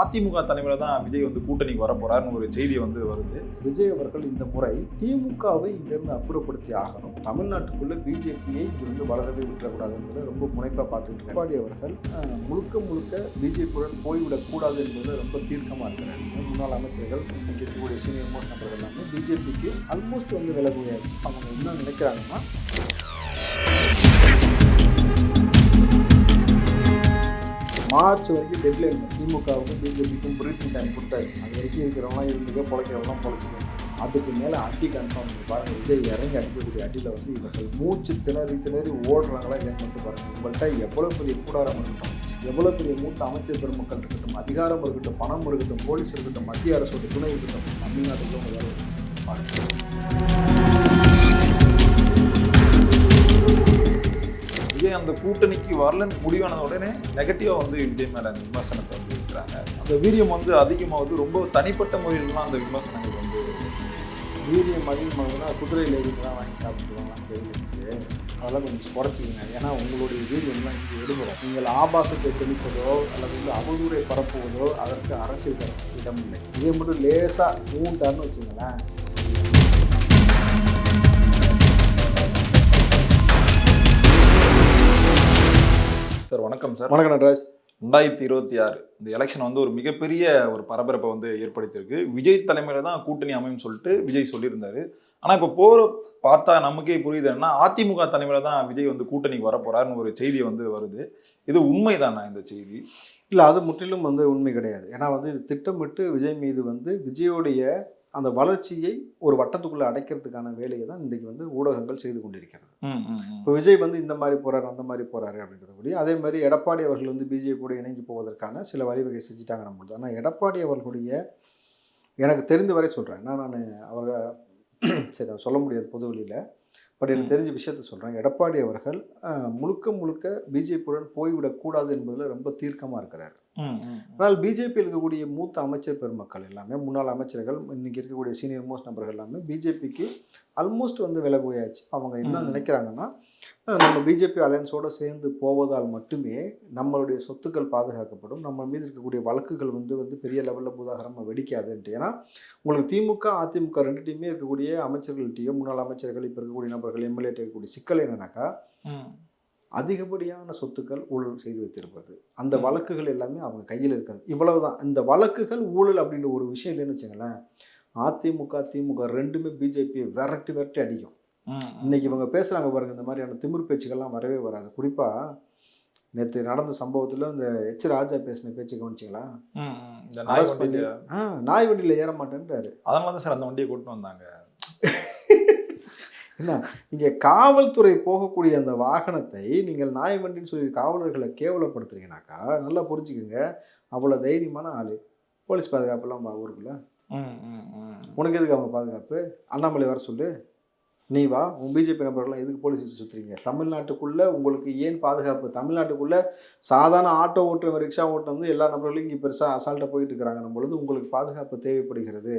அதிமுக தலைமையில தான் விஜய் வந்து கூட்டணிக்கு வர போறாருன்னு ஒரு செய்தி வந்து வருது. விஜய் அவர்கள் இந்த முறை திமுகவை இங்கிருந்து அப்புறப்படுத்தி ஆகணும். தமிழ்நாட்டுக்குள்ள பிஜேபியை இங்கிருந்து வளரவே விட்டுறக்கூடாதுன்றத ரொம்ப முனைப்பாக பார்த்துட்டு இருக்காரு. எடப்பாடி அவர்கள் முழுக்க முழுக்க பிஜேபியுடன் போய்விடக்கூடாது என்பதில் ரொம்ப தீர்க்கமாக இருக்கிறார். முன்னாள் அமைச்சர்கள் இங்கே இருக்கக்கூடிய சீனியர் மோஸ்ட் நபர்கள் எல்லாமே பிஜேபிக்கு ஆல்மோஸ்ட் வந்து விலகுயாச்சு அவங்க என்ன நினைக்கிறாங்கன்னா மார்ச் வரைக்கும் டெட்லைன் திமுகவுக்கும் பிஜேபிக்கும் பிரீத்திங் டைம் கொடுத்தாச்சு அது வரைக்கும் இருக்கிறவங்களாம் இருந்துக்க பொழைக்கிறவங்களாம் பொழைச்சிக்கணும் அதுக்கு மேலே அடி கன்ஃபார்ம் பண்ணி பாருங்கள் விஜய் இறங்கி அடிக்கக்கூடிய அடியில் வந்து இவர்கள் மூச்சு திணறி திணறி ஓடுறாங்களா இல்லைன்னு மட்டும் பாருங்கள் உங்கள்கிட்ட எவ்வளோ பெரிய கூடாரம் இருக்கட்டும் எவ்வளோ பெரிய மூத்த அமைச்சர் பெருமக்கள் இருக்கட்டும் அதிகாரம் இருக்கட்டும் பணம் இருக்கட்டும் போலீஸ் இருக்கட்டும் மத்திய அரசோட துணை இருக்கட்டும் தமிழ்நாட்டுக்கு உங்கள் வேலை பாருங்கள் விஜய் அந்த கூட்டணிக்கு வரலன்னு முடிவான உடனே நெகட்டிவாக வந்து விஜய் மேலே அந்த விமர்சனத்தை வந்து இருக்கிறாங்க அந்த வீரியம் வந்து அதிகமாக வந்து ரொம்ப தனிப்பட்ட முறையிலலாம் அந்த விமர்சனங்கள் வந்து வீரியம் அதிகமாகுதுன்னா குதிரையில் ஏறிலாம் வாங்கி சாப்பிட்டுருவாங்களான்னு தெரியல அதெல்லாம் கொஞ்சம் குறைச்சிக்கங்க. ஏன்னா உங்களுடைய வீரியம்லாம் இங்கே எடுக்கிறோம் நீங்கள் ஆபாசத்தை தெளிப்பதோ அல்லது வந்து அவதூறை பரப்புவதோ அதற்கு அரசியல் இடம் இல்லை இதே மட்டும் லேசாக ஊண்டான்னு வச்சுங்களேன். வணக்கம் சார். வணக்கம் நடராஜ். ரெண்டாயிரத்தி இருபத்தி ஆறு. இந்த எலெக்ஷன் வந்து ஒரு மிகப்பெரிய ஒரு பரபரப்பை வந்து ஏற்படுத்தியிருக்கு. விஜய் தலைமையில தான் கூட்டணி அமையும் சொல்லிட்டு விஜய் சொல்லியிருந்தாரு. ஆனா இப்போ போற பார்த்தா நமக்கே புரியுது என்ன அதிமுக தலைமையில தான் விஜய் வந்து கூட்டணிக்கு வர போறாருன்னு ஒரு செய்தி வந்து வருது. இது உண்மைதானா இந்த செய்தி? இல்லை அது முற்றிலும் வந்து உண்மை கிடையாது. ஏன்னா வந்து இது திட்டமிட்டு விஜய் மீது வந்து விஜயோடைய அந்த வளர்ச்சியை ஒரு வட்டத்துக்குள்ளே அடைக்கிறதுக்கான வேலையை தான் இன்றைக்கு வந்து ஊடகங்கள் செய்து கொண்டிருக்கிறது. இப்போ விஜய் வந்து இந்த மாதிரி போறாரு அந்த மாதிரி போறாரு அப்படின்றது கூடிய அதே மாதிரி எடப்பாடி அவர்கள் வந்து பிஜேபி கூட இணைஞ்சு போவதற்கான சில வழிவகை செஞ்சுட்டாங்க நம்மளுக்கு ஆனால் எடப்பாடி அவர்களுடைய எனக்கு தெரிந்த வரை சொல்கிறேன் நான் நான் அவரை சரி சொல்ல முடியாது பொது வெளியில் பட் எனக்கு தெரிஞ்ச விஷயத்த சொல்கிறேன் எடப்பாடி அவர்கள் முழுக்க முழுக்க பிஜேபியுடன் போய்விடக்கூடாது என்பதில் ரொம்ப தீர்க்கமாக இருக்கிறார். ஆனால் பிஜேபியில் இருக்கக்கூடிய மூத்த அமைச்சர் பெருமக்கள் எல்லாமே முன்னாள் அமைச்சர்கள் இன்னைக்கு இருக்கக்கூடிய சீனியர் மோஸ்ட் நபர்கள் எல்லாமே பிஜேபிக்கு ஆல்மோஸ்ட் வந்து விலகுயாச்சு அவங்க என்ன. நினைக்கிறாங்கன்னா நம்ம பிஜேபி அலையன்ஸோடு சேர்ந்து போவதால் மட்டுமே நம்மளுடைய சொத்துக்கள் பாதுகாக்கப்படும் நம்ம மீது இருக்கக்கூடிய வழக்குகள் வந்து வந்து பெரிய லெவலில் பூதாகரமாக வெடிக்காதுன்ட்டு ஏன்னா உங்களுக்கு திமுக அதிமுக ரெண்டுத்தையுமே இருக்கக்கூடிய அமைச்சர்கள்ட்டையும் முன்னாள் அமைச்சர்கள் இப்போ இருக்கக்கூடிய நபர்கள் எம்எல்ஏ இருக்கக்கூடிய சிக்கல் என்னன்னாக்கா. அதிகப்படியான சொத்துக்கள் ஊழல் செய்து வைத்திருப்பது. அந்த. வழக்குகள் எல்லாமே அவங்க கையில் இருக்கிறது. இவ்வளவுதான். இந்த வழக்குகள் ஊழல் அப்படின்ற ஒரு விஷயம் இல்லைன்னு வச்சுங்களேன் அதிமுக திமுக ரெண்டுமே பிஜேபியை விரட்டி விரட்டி அடிக்கும். இன்னைக்கு இவங்க பேசுகிறாங்க பாருங்க இந்த மாதிரியான திமிர் பேச்சுக்கள்லாம் வரவே வராது. குறிப்பாக நேற்று நடந்த சம்பவத்தில் இந்த எச் ராஜா பேசின பேச்சு கவனிச்சிங்களா? நாய் வண்டியில் ஏற மாட்டேன்றாரு. அதனால தான் சார் அந்த வண்டியை கூட்டிட்டு வந்தாங்க. என்ன? இங்கே காவல்துறை போகக்கூடிய அந்த வாகனத்தை நீங்கள் நாய் வண்டின்னு சொல்லி காவலர்களை கேவலப்படுத்துறீங்கனாக்கா நல்லா புரிஞ்சுக்குங்க. அவ்வளோ தைரியமான ஆள். போலீஸ் பாதுகாப்புலாம் ஊருக்குள்ள. உனக்கு எதுக்கு அவங்க பாதுகாப்பு? அண்ணாமலை வர சொல்லு. நீ வா உன் பிஜேபி நபர்கள்லாம் எதுக்கு போலீஸ் வச்சு சுற்றுறீங்க தமிழ்நாட்டுக்குள்ளே உங்களுக்கு ஏன் பாதுகாப்பு? தமிழ்நாட்டுக்குள்ளே சாதாரண ஆட்டோ ஓட்டுறவன் ரிக்ஷா ஓட்டுறவங்க வந்து எல்லா நபர்களும் இங்கே பெருசாக அசால்ட்டாக போயிட்டு இருக்கிறாங்க. பொழுது உங்களுக்கு பாதுகாப்பு தேவைப்படுகிறது.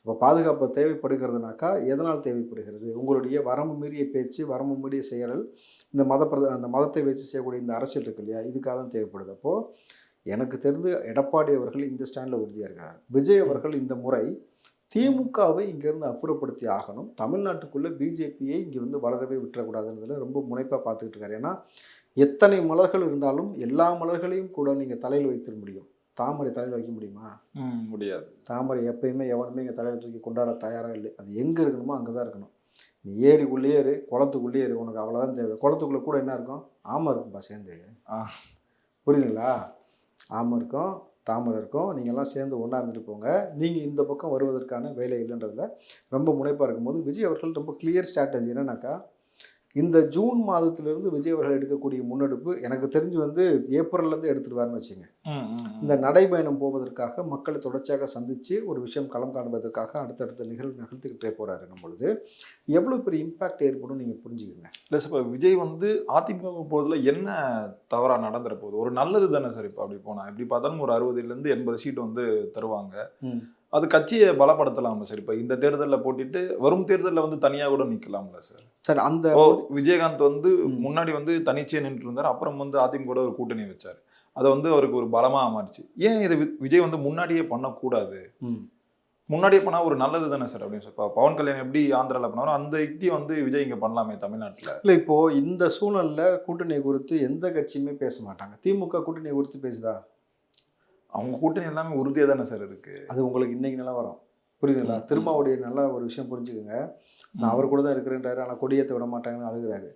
இப்போ பாதுகாப்பு தேவைப்படுகிறதுனாக்கா எதனால் தேவைப்படுகிறது? உங்களுடைய வரம்பு மீறிய பேச்சு வரம்பு மீறிய செயல் இந்த மத பிரத அந்த மதத்தை வச்சு செய்யக்கூடிய இந்த அரசியல் இருக்கு இல்லையா? இதுக்காக தான் தேவைப்படுது. அப்போது எனக்கு தெரிந்து எடப்பாடி அவர்கள் இந்த ஸ்டாண்டில் உறுதியாக இருக்கார். விஜய் அவர்கள் இந்த முறை திமுகவை இங்கேருந்து அப்புறப்படுத்தி ஆகணும். தமிழ்நாட்டுக்குள்ளே பிஜேபியை இங்கே வந்து வளரவே விட்டுறக்கூடாதுன்றதுல ரொம்ப முனைப்பாக பார்த்துக்கிட்டு இருக்காரு. ஏன்னா எத்தனை மலர்கள் இருந்தாலும் எல்லா மலர்களையும் கூட நீங்கள் தலையில் வைத்திட முடியும். தாமரை தலையில் வைக்க முடியுமா? முடியாது. தாமரை எப்பயுமே எவனுமே இங்கே தலையில் தூக்கி கொண்டாட தயாராக இல்லை. அது எங்கே இருக்கணுமோ அங்கே தான் இருக்கணும். நீ ஏரிக்குள்ளேயே இரு குளத்துக்குள்ளேயே இரு உனக்கு அவ்வளோதான் தேவை. குளத்துக்குள்ளே கூட என்ன இருக்கும்? ஆமை இருக்கும்பா சேர்ந்து. ஆ. புரியுதுங்களா? ஆமை இருக்கும். தாமரை இருக்கும். நீங்கள்லாம் சேர்ந்து ஒன்றா இருந்துட்டு போங்க. நீங்கள் இந்த பக்கம் வருவதற்கான வேலை இல்லைன்றதில் ரொம்ப முனைப்பாக இருக்கும்போது விஜய் அவர்கள் ரொம்ப கிளியர் ஸ்ட்ராட்டஜி என்னன்னாக்கா இந்த ஜூன் மாதத்திலிருந்து விஜய் அவர்கள் எடுக்கக்கூடிய முன்னெடுப்பு எனக்கு தெரிஞ்சு வந்து ஏப்ரல்லேருந்து எடுத்துருவாருன்னு வச்சுங்க. இந்த நடைபயணம் போவதற்காக மக்களை தொடர்ச்சியாக சந்தித்து ஒரு விஷயம் களம் காண்பதற்காக அடுத்தடுத்த நிகழ்வு நிகழ்த்திக்கிட்டே போகிறாருன்னும் பொழுது எவ்வளோ பெரிய இம்பாக்ட் ஏற்படும் நீங்கள் புரிஞ்சுக்கங்க. இல்லை இப்போ விஜய் வந்து அதிமுக போகிறதுல என்ன தவறாக நடந்துற போகுது? ஒரு நல்லது தானே சார் இப்போ அப்படி போனால் எப்படி பார்த்தாலும் ஒரு அறுபதுலேருந்து எண்பது சீட் வந்து தருவாங்க. அது கட்சியை பலப்படுத்தலாமா சார்? இப்போ இந்த தேர்தலில் போட்டிட்டு வரும் தேர்தலில் வந்து தனியாக கூட நிற்கலாம்ல சார்? சார் அந்த விஜயகாந்த் வந்து. முன்னாடி வந்து தனிச்சே நின்று இருந்தார் அப்புறம் வந்து அதிமுக ஒரு கூட்டணி வச்சார். அதை வந்து அவருக்கு ஒரு பலமா மாறிச்சு. ஏன் இதை விஜய் வந்து முன்னாடியே பண்ணக்கூடாது? முன்னாடியே பண்ணா ஒரு நல்லது தானே சார் அப்படின்னு சொல்லி பவன் கல்யாண் எப்படி ஆந்திரால பண்ணாரோ அந்த யுக்தியை வந்து விஜய் இங்க பண்ணலாமே தமிழ்நாட்டுல. இல்லை இப்போ இந்த சூழல்ல கூட்டணி குறித்து எந்த கட்சியுமே பேச மாட்டாங்க. திமுக கூட்டணி குறித்து பேசுதா? அவங்க கூட்டணி எல்லாமே உறுதியா தானே சார் இருக்கு? அது உங்களுக்கு இன்னைக்கு நல்லா வரும் புரியுதுங்களா. திருமாவுடைய நல்ல ஒரு விஷயம் புரிஞ்சுக்கோங்க. நான் அவர் கூட தான் இருக்கிறேன்றாரு ஆனால் கொடியேற்ற விட மாட்டாங்கன்னு அழுகுறாரு.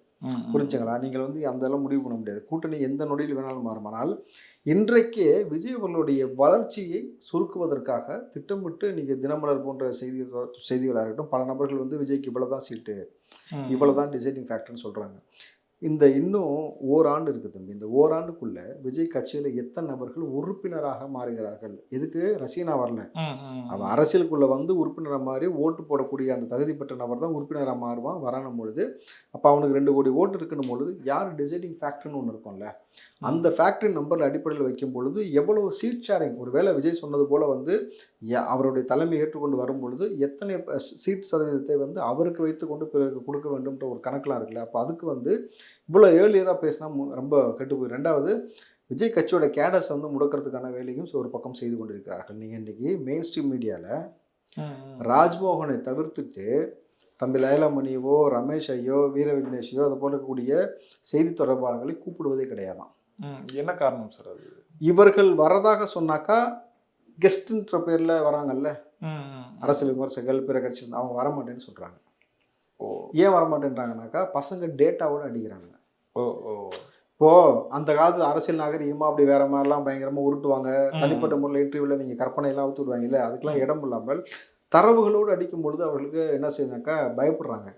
புரிஞ்சுங்களா? நீங்கள் வந்து அந்த எல்லாம் முடிவு பண்ண முடியாது. கூட்டணி எந்த நொடியில் வேணாலும் மாறும் ஆனால் இன்றைக்கே விஜய் அவர்களுடைய வளர்ச்சியை சுருக்குவதற்காக திட்டமிட்டு நீங்கள் தினமலர் போன்ற செய்தி செய்திகளாக இருக்கட்டும் பல நபர்கள் வந்து விஜய்க்கு இவ்வளோ தான் சீட்டு ம். இவ்வளோ தான் டிசைடிங் ஃபேக்டர்னு சொல்கிறாங்க இந்த இன்னும் ஓராண்டு இருக்குது தம்பி. இந்த ஓராண்டுக்குள்ள விஜய் கட்சியில் எத்தனை நபர்கள் உறுப்பினராக மாறுகிறார்கள்? எதுக்கு? ரசீனா வரல. அவன் அரசியலுக்குள்ள வந்து உறுப்பினராக மாறி ஓட்டு போடக்கூடிய அந்த தகுதி பெற்ற நபர் தான் உறுப்பினராக மாறுவான் வரானும் பொழுது. அப்போ அவனுக்கு ரெண்டு கோடி ஓட்டு இருக்கணும் பொழுது யார் டிசைடிங் ஃபேக்டர்னு ஒன்று இருக்கும்ல? அந்த ஃபேக்டரி நம்பர் அடிப்படையில் வைக்கும் பொழுது எவ்வளவு சீட் ஷேரிங் ஒருவேளை விஜய் சொன்னது போல வந்து அவருடைய தலைமை ஏற்றுக்கொண்டு வரும் பொழுது எத்தனை சீட் சதவீதத்தை வந்து அவருக்கு வைத்துக்கொண்டு பிறருக்கு கொடுக்க வேண்டும்ன்ற ஒரு கணக்கெலாம் இருக்குல்ல அப்போ அதுக்கு வந்து இவ்வளோ ஏர்லியராக பேசினா ரொம்ப கெட்டு போய் ரெண்டாவது விஜய் கட்சியோட கேடர்ஸ் வந்து முடக்கிறதுக்கான வேலையும் ஒரு பக்கம் செய்து கொண்டிருக்கிறார்கள் நீங்கள் இன்னைக்கு மெயின் ஸ்ட்ரீம் மீடியாவில். ராஜ்மோகனை தவிர்த்துட்டு தம்பி லயலாமணியவோ ரமேஷ் ஐயோ வீர விக்னேஷையோ அது போல இருக்கக்கூடிய செய்தி தொடர்பாளர்களை கூப்பிடுவதே கிடையாதாம். ம், என்ன காரணம் சார் அது? இவர்கள் வரதாக சொன்னாக்கா கெஸ்ட்ன்ற பேரில் வராங்கல்ல. அரசியல் விமர்சகர்கள் பிற கட்சி அவங்க வரமாட்டேன்னு சொல்கிறாங்க ஓ. ஏன் வரமாட்டேன்றாங்கனாக்கா பசங்க டேட்டாவோட அடிக்கிறாங்க. ஓ ஓ. இப்போ அந்த காலத்துல அரசியல் நாகரிகமா அப்படி வேற மாதிரிலாம் பயங்கரமா உருட்டுவாங்க. தனிப்பட்ட முறையில் இன்டர்வியூல நீங்க கற்பனை எல்லாம் ஊத்து விடுவாங்கல்ல? அதுக்கெல்லாம் இடம் இல்லாமல் தரவுகளோடு அடிக்கும் பொழுது அவர்களுக்கு என்ன செய்யுதுனாக்கா பயப்படுறாங்க.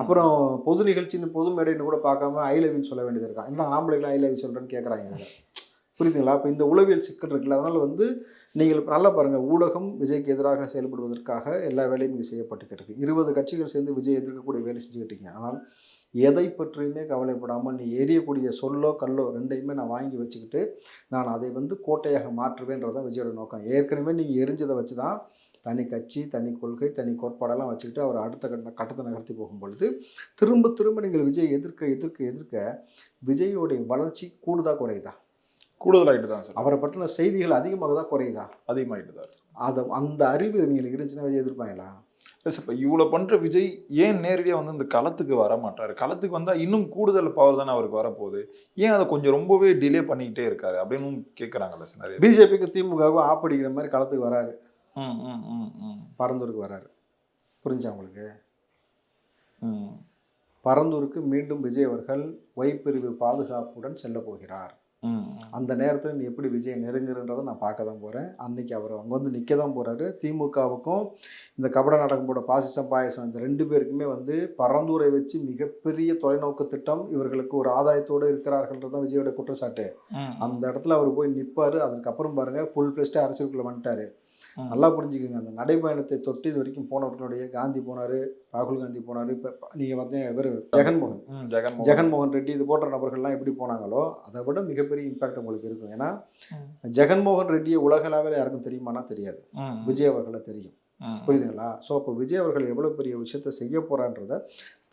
அப்புறம் பொது நிகழ்ச்சின்னு பொது மேடைன்னு கூட பார்க்காம ஐ லவ்னு சொல்ல வேண்டியது இருக்கான் என்ன ஆம்பளைகள் ஐ லவ் சொல்றேன்னு கேட்குறாங்க. புரியுதுங்களா? இப்போ இந்த உளவியல் சிக்கல் இருக்குல்ல அதனால வந்து நீங்கள் நல்லா பாருங்க ஊடகம் விஜய்க்கு எதிராக செயல்படுவதற்காக எல்லா வேலையும் இங்கே செய்யப்பட்டுக்கிட்டு இருக்கு. இருபது கட்சிகள் சேர்ந்து விஜய் எதிர்க்கக்கூடிய வேலை செஞ்சுக்கிட்டு இருக்கீங்க. ஆனால் எதை பற்றியுமே கவலைப்படாமல் நீ எரியக்கூடிய சொல்லோ கல்லோ ரெண்டையுமே நான் வாங்கி வச்சுக்கிட்டு நான் அதை வந்து கோட்டையாக மாற்றுவேன்றதான் விஜயோட நோக்கம். ஏற்கனவே நீங்கள் எரிஞ்சதை வச்சு தான் தனி கட்சி தனி கொள்கை தனி கோட்பாடெல்லாம் வச்சுக்கிட்டு அவர் அடுத்த கட்ட கட்டத்தை நகர்த்தி போகும் பொழுது திரும்ப திரும்ப நீங்கள் விஜய் எதிர்க்க எதிர்க்க எதிர்க்க விஜயோடைய வளர்ச்சி கூடுதா குறையுதா? கூடுதலாயிட்டு தான் சார். அவரை பற்றின செய்திகள் அதிகமாகுதா குறையுதா? அதிகமாயிட்டு தான். அதை அந்த அறிவு இவங்களுக்கு இருந்துச்சுன்னா விஜய் எதிர்ப்பாங்களா? Yes, இப்ப இவ்வளவு பண்ற விஜய் ஏன் நேரடியா வந்து இந்த களத்துக்கு வர மாட்டாரு? களத்துக்கு வந்தா இன்னும் கூடுதல் பவர் தானே அவருக்கு வரப்போகுது. ஏன் அதை கொஞ்சம் ரொம்பவே டிலே பண்ணிக்கிட்டே இருக்காரு அப்படின்னு கேக்குறாங்கல்ல சார் நிறைய. பிஜேபிக்கு திமுகவுக்கும் ஆப்படிக்கிற மாதிரி களத்துக்கு வராரு. பரந்தூருக்கு வராரு. புரிஞ்சா உங்களுக்கு. பரந்தூருக்கு மீண்டும் விஜய் அவர்கள் ஒய் பிரிவு பாதுகாப்புடன் செல்ல போகிறார். அந்த நேரத்தில் நீ எப்படி விஜய் நெருங்குறன்றதை நான் பார்க்க தான் போகிறேன் அன்னைக்கு அவர் அங்கே வந்து நிற்க தான் போகிறாரு திமுகவுக்கும் இந்த கபட நாடகம் போட பாசிசம் பாயசம் இந்த ரெண்டு பேருக்குமே வந்து பரந்தூரை வச்சு மிகப்பெரிய தொலைநோக்கு திட்டம் இவர்களுக்கு ஒரு ஆதாயத்தோடு இருக்கிறார்கள்ன்றது தான் விஜயோட குற்றச்சாட்டு. அந்த இடத்துல அவர் போய் நிற்பார் அதுக்கப்புறம் பாருங்கள் ஃபுல் ஃப்ளெஸ்ட்டு அரசியலுக்குள்ளே வந்துட்டாரு. நல்லா புரிஞ்சுக்கோங்க. அந்த நடைபயணத்தை தொட்டு இது வரைக்கும் போனவர்களுடைய காந்தி போனார் ராகுல் காந்தி போனார் இப்போ நீங்கள் வந்து இவர் ஜெகன்மோகன். ம், ஜெகன்மோகன். ரெட்டி இது போன்ற நபர்கள்லாம் எப்படி போனாங்களோ அதை விட மிகப்பெரிய இம்பாக்ட் உங்களுக்கு இருக்கும். ஏன்னா. ஜெகன்மோகன் ரெட்டியை உலகளாவில் யாருக்கும் தெரியுமானா தெரியாது. விஜய் அவர்களை தெரியும். புரியுதுங்களா? ஸோ அப்போ விஜய் அவர்கள் எவ்வளோ பெரிய விஷயத்த செய்ய போகிறான்றத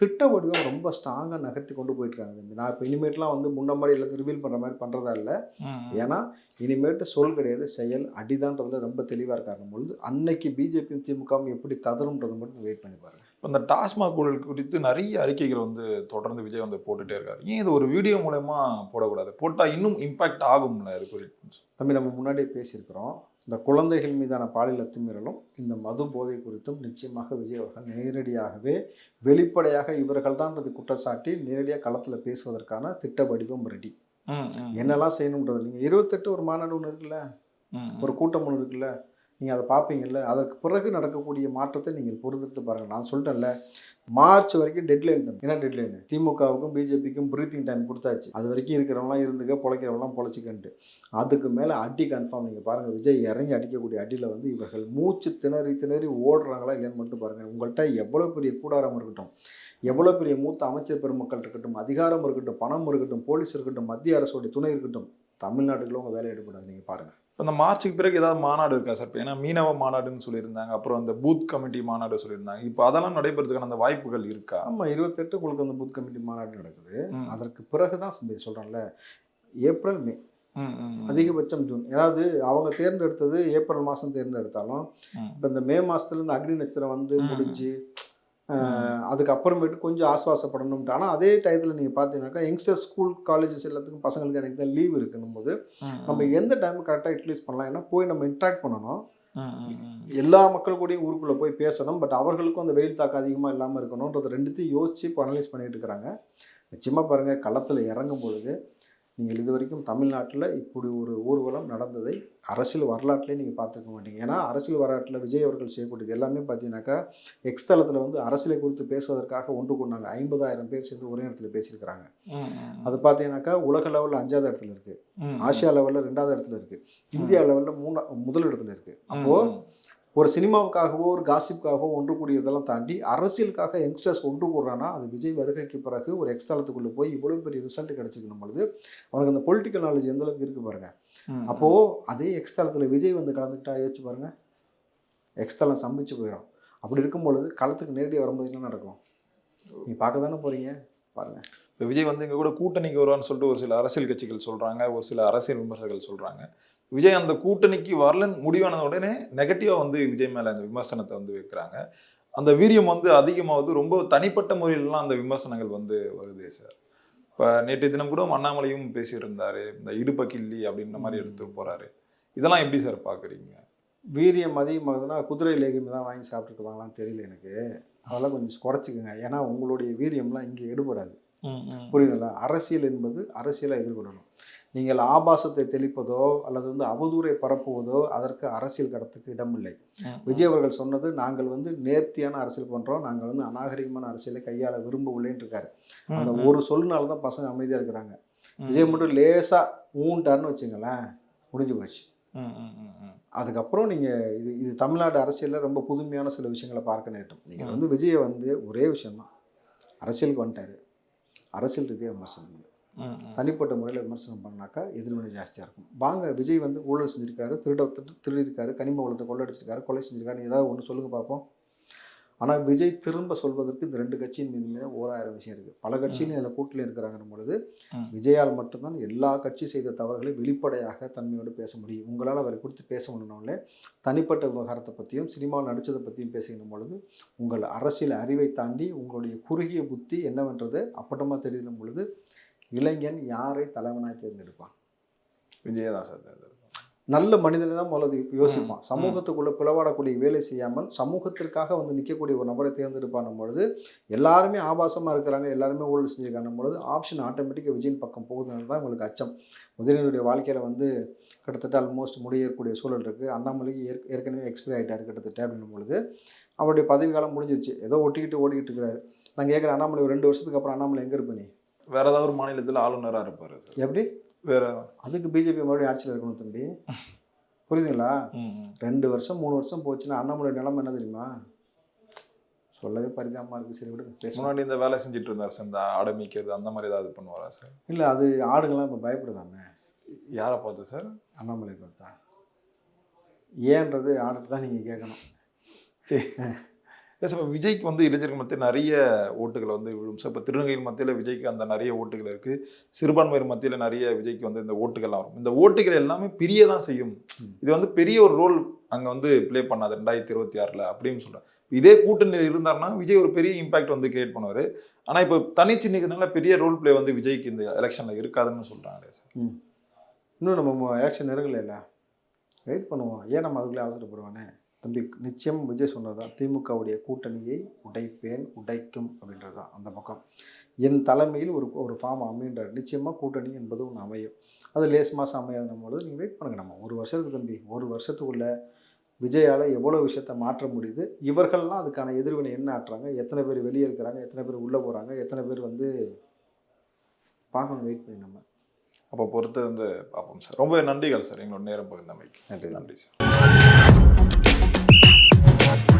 திட்ட வடிவம் ரொம்ப ஸ்ட்ராங்காக நகர்த்தி கொண்டு போயிட்டுருக்காங்க. நான் இப்போ இனிமேட்லாம் வந்து முன்ன மாதிரி எல்லாத்தையும் ரிவீல் பண்ணுற மாதிரி பண்ணுறதா இல்லை. ஏன்னா இனிமேட்டு சொல் கிடையாது செயல் அடிதான்றதுல ரொம்ப தெளிவாக இருக்காங்க பொழுது அன்னைக்கு பிஜேபியும் திமுகவும் எப்படி கதரும்ன்றதை மட்டும் வெயிட் பண்ணி பாருங்க. இப்ப இந்த டாஸ்மாக் ஊழல் குறித்து நிறைய அறிக்கைகள் வந்து தொடர்ந்து விஜய் வந்து போட்டுட்டே இருக்காரு. ஏன் இது ஒரு வீடியோ மூலயமா போடக்கூடாது? போட்டா இன்னும் இம்பாக்ட் ஆகும்ல இது குறித்து? தம்பி நம்ம முன்னாடியே பேசியிருக்கிறோம். இந்த குழந்தைகள் மீதான பாலியல் அத்துமீறலும் இந்த மது போதை குறித்தும் நிச்சயமாக விஜய் அவர்கள் நேரடியாகவே வெளிப்படையாக இவர்கள் தான் குற்றச்சாட்டி நேரடியாக களத்தில் பேசுவதற்கான திட்ட வடிவம் ரெடி. என்னெல்லாம் செய்யணுன்றது நீங்கள் இருபத்தெட்டு ஒரு மாநாடு ஒன்று இருக்குல்ல. ஒரு கூட்டம் ஒன்று இருக்குல்ல நீங்கள் அதை பார்ப்பீங்கல்ல அதற்கு பிறகு நடக்கக்கூடிய மாற்றத்தை நீங்கள் பொறுத்திருந்து பாருங்கள் நான் சொல்லிட்டேன்ல மார்ச் வரைக்கும் டெட்லைன் தான். என்ன டெட்லைன் திமுகவுக்கும் பிஜேபிக்கும் ப்ரீத்திங் டைம் கொடுத்தாச்சு. அது வரைக்கும் இருக்கிறவங்களாம் இருந்துக்க பொழைக்கிறவங்களாம் பொழைச்சிக்கன்ட்டு. அதுக்கு மேலே அடி கன்ஃபார்ம் நீங்கள் பாருங்கள் விஜய் இறங்கி அடிக்கக்கூடிய அடியில் வந்து இவர்கள் மூச்சு திணறி திணறி ஓடுறாங்களா இல்லைன்னு மட்டும் பாருங்கள் உங்கள்கிட்ட எவ்வளோ பெரிய கூடாரம் இருக்கட்டும் எவ்வளோ பெரிய மூத்த அமைச்சர் பெருமக்கள் இருக்கட்டும் அதிகாரம் இருக்கட்டும் பணம் இருக்கட்டும் போலீஸ் இருக்கட்டும் மத்திய அரசோடைய துணை இருக்கட்டும் தமிழ்நாட்டுக்குள்ள உங்கள் வேலை எடுக்கூடாது நீங்கள் பாருங்கள் இப்ப இந்த மார்ச்சுக்கு பிறகு ஏதாவது மாநாடு இருக்கா சார் இப்ப ஏன்னா மீனவ மாநாடுன்னு சொல்லியிருந்தாங்க அப்புறம் அந்த பூத் கமிட்டி மாநாடு சொல்லியிருந்தாங்க இப்போ அதெல்லாம் நடைபெறதுக்கான அந்த வாய்ப்புகள் இருக்கா ஆமாம் இருபத்தெட்டு உங்களுக்கு அந்த பூத் கமிட்டி மாநாடு நடக்குது. அதற்கு பிறகு தான் சொல்கிறேன்ல ஏப்ரல் மே. அதிகபட்சம் ஜூன் அதாவது அவங்க தேர்ந்தெடுத்தது ஏப்ரல் மாதம் தேர்ந்தெடுத்தாலும். இப்போ இந்த மே மாசத்துல இருந்து அக்னி நட்சத்திரம் வந்து. முடிஞ்சு அதுக்கப்புறமேட்டு கொஞ்சம் ஆஸ்வாசப்படணும்ட்டு ஆனால் அதே டயத்தில் நீங்கள் பார்த்தீங்கன்னாக்கா யங்ஸ்டர் ஸ்கூல் காலேஜஸ் எல்லாத்துக்கும் பசங்களுக்கு எனக்கு தான் லீவ் இருக்குன்னும் போது நம்ம எந்த டைம் கரெக்டாக யூட்டிலைஸ் பண்ணலாம்? ஏன்னா போய் நம்ம இன்ட்ராக்ட் பண்ணணும். எல்லா மக்கள் கூடயும் ஊருக்குள்ளே போய் பேசணும். பட் அவர்களுக்கும் அந்த வெயில் தாக்கம் அதிகமாக இல்லாமல் இருக்கணுன்றது ரெண்டுத்தையும் யோசிச்சு இப்போ அனலைஸ் பண்ணிட்டு இருக்கிறாங்க நிச்சயமாக பாருங்கள் களத்தில் இறங்கும் பொழுது நீங்கள் இது வரைக்கும் தமிழ்நாட்டில் இப்படி ஒரு ஊர்வலம் நடந்ததை அரசியல் வரலாற்றிலே நீங்கள் பார்த்துக்க மாட்டீங்க. ஏன்னா அரசியல் வரலாற்றில் விஜய் அவர்கள் செய்யக்கூடியது எல்லாமே பார்த்தீங்கன்னாக்கா எக்ஸ் தளத்தில் வந்து அரசியலை குறித்து பேசுவதற்காக ஒன்று கொண்டாங்க. ஐம்பதாயிரம் பேர் சேர்ந்து ஒரே இடத்துல பேசியிருக்கிறாங்க. அது பார்த்தீங்கன்னாக்கா உலக லெவலில் அஞ்சாவது இடத்துல இருக்குது. ஆசியா லெவலில் ரெண்டாவது இடத்துல இருக்குது இந்தியா லெவலில் மூணா முதல் இடத்துல இருக்குது அப்போது ஒரு சினிமாவுக்காகவோ ஒரு காசிப்காகவோ ஒன்று கூடியதெல்லாம் தாண்டி அரசியலுக்காக யங்ஸ்டர்ஸ் ஒன்று கூடுறான்னா அது விஜய் வருகைக்கு பிறகு ஒரு எக்ஸ்தலத்துக்குள்ளே போய் இவ்வளோ பெரிய ரிசல்ட் கிடச்சிக்கணும் பொழுது அவனுக்கு அந்த பொலிட்டிக்கல் நாலேஜ் எந்த அளவுக்கு இருக்கு பாருங்க. ம், அப்போது அதே எக்ஸ்தலத்தில் விஜய் வந்து கலந்துக்கிட்டா யோசிச்சு பாருங்க. எக்ஸ்தலம் சம்பிச்சு போயிடும் அப்படி இருக்கும் பொழுது களத்துக்கு நேரடியாக வரும்போது என்ன நடக்கும்? நீ பார்க்க தானே போகிறீங்க பாருங்க. இப்ப விஜய் வந்து இங்க கூட கூட்டணிக்கு வருவான்னு சொல்லிட்டு ஒரு சில அரசியல் கட்சிகள் சொல்றாங்க ஒரு சில அரசியல் விமர்சகர்கள் சொல்றாங்க. விஜய் அந்த கூட்டணிக்கு வரலன்னு முடிவானது உடனே நெகட்டிவா வந்து விஜய் மேல அந்த விமர்சனத்தை வந்து வைக்கிறாங்க. அந்த வீரியம் வந்து அதிகமாவது ரொம்ப தனிப்பட்ட முறையிலலாம் அந்த விமர்சனங்கள் வந்து வருதே சார். இப்போ நேற்று தினம் கூட அண்ணாமலையும் பேசியிருந்தாரு இந்த இடுப்ப கிள்ளி அப்படின்ற மாதிரி எடுத்து போறாரு. இதெல்லாம் எப்படி சார் பாக்குறீங்க? வீரியம் அதிகமாகுதுன்னா குதிரை லேகியம் தான் வாங்கி சாப்பிட்டுருவாங்களான்னு தெரியல எனக்கு. அதெல்லாம் கொஞ்சம் குறைச்சிக்கோங்க. ஏன்னா உங்களுடைய வீரியம்லாம் இங்கே எடுபடாது. புரியுதுங்களா அரசியல் என்பது அரசியலை எதிர்கொள்ளணும். நீங்கள் ஆபாசத்தை தெளிப்பதோ அல்லது வந்து அவதூறை பரப்புவதோ அதற்கு அரசியல் கடத்துக்கு இடமில்லை. விஜய் அவர்கள் சொன்னது நாங்கள் வந்து நேர்த்தியான அரசியல் பண்ணுறோம் நாங்கள் வந்து அநாகரிகமான அரசியலை கையாள விரும்பவில்லைன்னு இருக்காரு. அந்த ஒரு சொல்லுனால தான் பசங்க அமைதியாக இருக்கிறாங்க. விஜய் மட்டும் லேசாக ஊன்ட்டார்னு வச்சுங்களேன் முடிஞ்சு போச்சு. அதுக்கப்புறம் நீங்கள் இது இது தமிழ்நாடு அரசியலில் ரொம்ப புதுமையான சில விஷயங்களை பார்க்க நேரிட்டும் நீங்கள் வந்து விஜயை வந்து ஒரே விஷயம்தான். அரசியலுக்கு வந்துட்டாரு. அரசியல் ரீதியாக விமர்சனம். தனிப்பட்ட முறையில் விமர்சனம் பண்ணாக்கா எதிர்வினை ஜாஸ்தியாக இருக்கும். வாங்க விஜய் வந்து ஊழல் செஞ்சிருக்காரு திருட திருடிருக்காரு கனிம வளத்தை கொள்ளடிச்சிருக்காரு கொலை செஞ்சிருக்காரு ஏதாவது ஒன்று சொல்லுங்க பார்ப்போம் ஆனால் விஜய் திரும்ப சொல்வதற்கு இந்த ரெண்டு கட்சியின் மீதுமே ஓராயிரம் விஷயம் இருக்குது பல கட்சியும் இதில் கூட்டில் இருக்கிறாங்கன்னும் பொழுது. விஜயால் மட்டும்தான் எல்லா கட்சி செய்த தவறுகளை வெளிப்படையாக தன்மையோடு பேச முடியும். உங்களால் அவரை குறித்து பேச முடியணும்லே தனிப்பட்ட விவகாரத்தை பற்றியும் சினிமாவில் நடித்ததை பற்றியும் பேசுகின்ற பொழுது உங்கள் அரசியல் அறிவை தாண்டி உங்களுடைய குறுகிய புத்தி என்னவென்றது அப்பட்டமா தெரியும் பொழுது இளைஞன் யாரை தலைவனாய் தேர்ந்தெடுப்பான்? விஜய் தான் சார் நல்ல மனிதனை தான் முதல்ல யோசிப்பான். சமூகத்துக்குள்ள பிளவாடக்கூடிய வேலை செய்யாமல் சமூகத்திற்காக வந்து நிற்கக்கூடிய ஒரு நபரை தேர்ந்தெடுப்பான் பொழுது எல்லாருமே ஆபாசமாக இருக்கிறாங்க எல்லாருமே ஊழல் செஞ்சுருக்காங்க பொழுது ஆப்ஷன் ஆட்டோமேட்டிக்காக விஜயின் பக்கம் போகுதுனால தான் உங்களுக்கு அச்சம். உதயநிதியுடைய வாழ்க்கையில் வந்து கிட்டத்தட்ட ஆல்மோஸ்ட் முடியக்கூடிய சூழல் இருக்குது அண்ணாமலைக்கு ஏற் ஏற்கனவே எக்ஸ்பைரி ஆகிட்டார் கிட்டத்தட்ட அப்படின்னும் பொழுது அவருடைய பதவி காலம் முடிஞ்சிருச்சு. ஏதோ ஒட்டிக்கிட்டு ஓடிக்கிட்டு இருக்கிறாரு நான் கேட்குறேன் அண்ணாமலை ஒரு ரெண்டு வருஷத்துக்கு அப்புறம் அண்ணாமலை எங்கே இருப்ப நீ? வேற ஏதாவது ஒரு மாநிலத்துல ஆளுநரா இருப்பாரு எப்படி? வேற அதுக்கு பிஜேபி மறுபடியும் ஆட்சியில் இருக்கணும் தம்பி. புரியுதுங்களா. ரெண்டு வருஷம் மூணு வருஷம் போச்சுன்னா அண்ணாமலை நிலைமை என்ன தெரியுமா? சொல்லவே பரிதாபமாக இருக்குது சரி விடுங்க முன்னாடி இந்த வேலை செஞ்சுட்டு இருந்தார் சார் இந்த ஆடமிக்கிறது அந்த மாதிரி ஏதாவது பண்ணுவாரா சார்? இல்லை அது ஆடுங்களாம் இப்போ பயப்படுதாமே யாரை பார்த்து சார்? அண்ணாமலை பார்த்தா. ஏன்றது ஆடுட்டு தான் நீங்கள் கேட்கணும். இல்லை சார் விஜய்க்கு வந்து இளைஞர்கள் மத்தியில் நிறைய ஓட்டுகள் வந்து விழும். சார் இப்போ திருநங்கைகள் மத்தியில் விஜய்க்கு அந்த நிறைய ஓட்டுகள் இருக்குது சிறுபான்மையர் மத்தியில் நிறைய விஜய்க்கு வந்து இந்த ஓட்டுகள்லாம் வரும். இந்த ஓட்டுகள் எல்லாமே பிரிய தான் செய்யும். இது வந்து பெரிய ஒரு ரோல் அங்கே வந்து ப்ளே பண்ணாது ரெண்டாயிரத்தி இருபத்தி ஆறில் அப்படின்னு சொல்கிறேன் இதே கூட்டணியில் இருந்தாருன்னா விஜய் ஒரு பெரிய இம்பாக்ட் வந்து கிரியேட் பண்ணுவார். ஆனால் இப்போ தனிச்சு நிற்கிறதுனால பெரிய ரோல் ப்ளே வந்து விஜய்க்கு இந்த எலெக்ஷனில் இருக்காதுன்னு சொல்கிறாங்களே சார் இன்னும் நம்ம எலெக்ஷன் நெருங்கல வெயிட் பண்ணுவோம். ஏன் நம்ம அதுக்குள்ளே அவசரப்படுவானே தம்பி நிச்சயம் விஜய் சொன்னதுதான் திமுகவுடைய கூட்டணியை உடைப்பேன் உடைக்கும் அப்படின்றது தான் அந்த பக்கம். என் தலைமையில் ஒரு ஒரு ஃபார்ம் அமைன்றார் நிச்சயமாக கூட்டணி என்பது ஒன்று அமையும். அது லேஸ் மாதம் அமையாத பொழுது நீங்கள் வெயிட் பண்ணுங்க. நம்ம ஒரு வருஷத்துக்கு தம்பி ஒரு வருஷத்துக்குள்ள விஜயால் எவ்வளோ விஷயத்த மாற்ற முடியுது? இவர்கள்லாம் அதுக்கான எதிர்வினை என்ன ஆட்டுறாங்க? எத்தனை பேர் வெளியே இருக்கிறாங்க? எத்தனை பேர் உள்ளே போகிறாங்க எத்தனை பேர் வந்து பார்க்கணும் வெயிட் பண்ணி நம்ம. அப்போ பொறுத்து வந்து பார்ப்போம் சார். ரொம்ப நன்றிகள் சார். எங்களோட நேரம் பகிர்ந்தமைக்கு. நன்றி நன்றி சார். Bye.